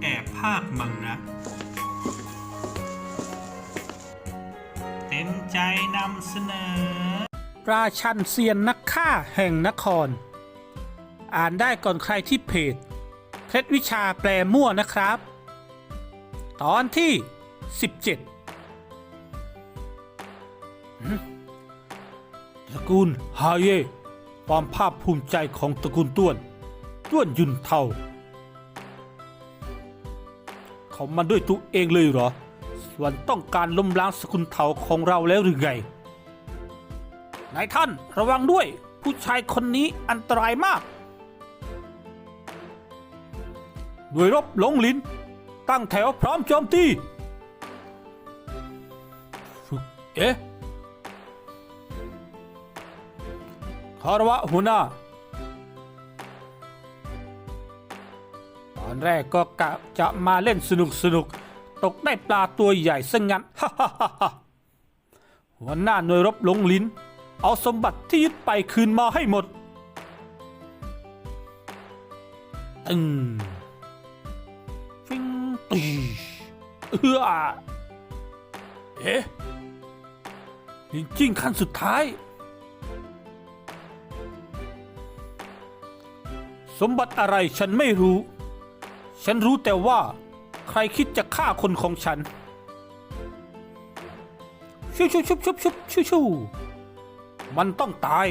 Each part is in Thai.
แอบภาคมังนะเต็มใจนำเสนอ ราชันเซียนนักฆ่าแห่งนคร อ่านได้ก่อนใครที่เพจเคล็ดวิชาแปลมั่วนะครับ ตอนที่ 17หืมตระกูลฮาเย่ความภาคภูมิใจของตระกูลต้วน ต้วนยุนเทา เขามาด้วยตัวเองเลยเหรอ ส่วนต้องการล้มล้างสกุลเถาของเราแล้วหรือไง นายท่านระวังด้วย ผู้ชายคนนี้อันตรายมากหน่วยรบหลงลิน ตั้งแถวพร้อมโจมตี เอ๊ะคารวะหัวหน้า อนแรกก็กะจะมาเล่นสนุกสนุกตกได้ปลาตัวใหญ่ซะงั้นฮ่าฮ่าฮ่าหัวหน้าหน่วยรบหลงลินเอาสมบัติที่ยึดไปคืนมาให้หมดตึงฟิงตีเอือเอ๊ะลิงจิ้งขั้นสุดท้าย สมบัติอะไรฉันไม่รู้ ฉันรู้แต่ว่า ใครคิดจะฆ่าคนของฉันชุบชุบชุบชุบชุบชุบชุบมันต้องตาย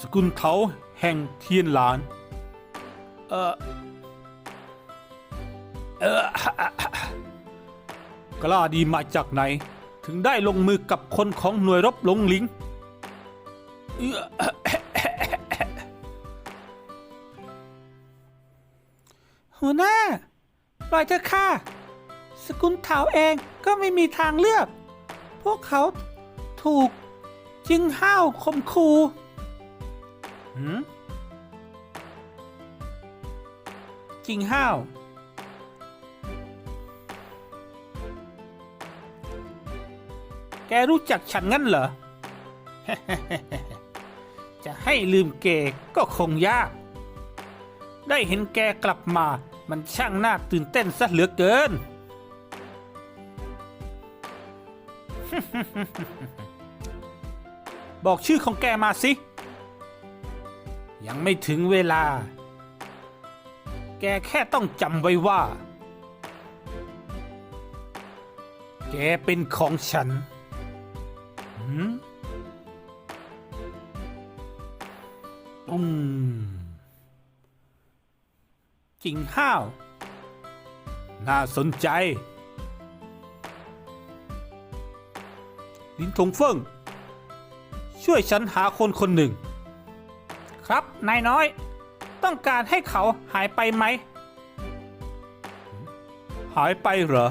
สกุลเถาแห่งเทียนหลาน เออเออกล้าดีมาจากไหน ถึงได้ลงมือกับคนของหน่วยรบหลงลิงเออ หัวหน้า ปล่อยเถอะค่ะ สกุลเถาเองก็ไม่มีทางเลือก พวกเขาถูกจิงห้าวคมคูหืมจิงห้าวแกรู้จักฉันงั้นเหรอ จะให้ลืมเกก็คงยาก ได้เห็นแกกลับมา มันช่างน่าตื่นเต้นซะเหลือเกิน บอกชื่อของแกมาสิ ยังไม่ถึงเวลา แกแค่ต้องจำไว้ว่า แกเป็นของฉันหืมอืม จริงห้าว น่าสนใจ ลินทงเฟิงช่วยฉันหาคนคนหนึ่ง ครับนายน้อย ต้องการให้เขาหายไปไหม หายไปเหรอ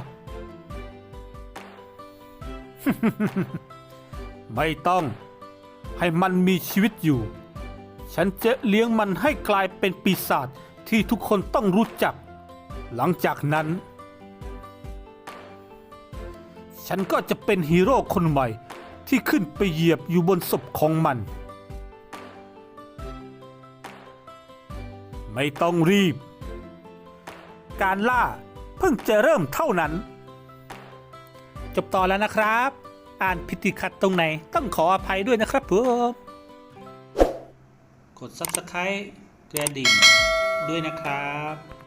ไม่ต้อง ให้มันมีชีวิตอยู่ ฉันจะเลี้ยงมันให้กลายเป็นปีศาจ ที่ทุกคนต้องรู้จัก หลังจากนั้น ฉันก็จะเป็นฮีโร่คนใหม่ที่ขึ้นไปเหยียบอยู่บนศพของมัน ไม่ต้องรีบ การล่าเพิ่งจะเริ่มเท่านั้น จบตอนแล้วนะครับ อ่านผิดติขัดตรงไหนต้องขออภัยด้วยนะครับผมกด subscribe กระดิ่ง ด้วยนะครับ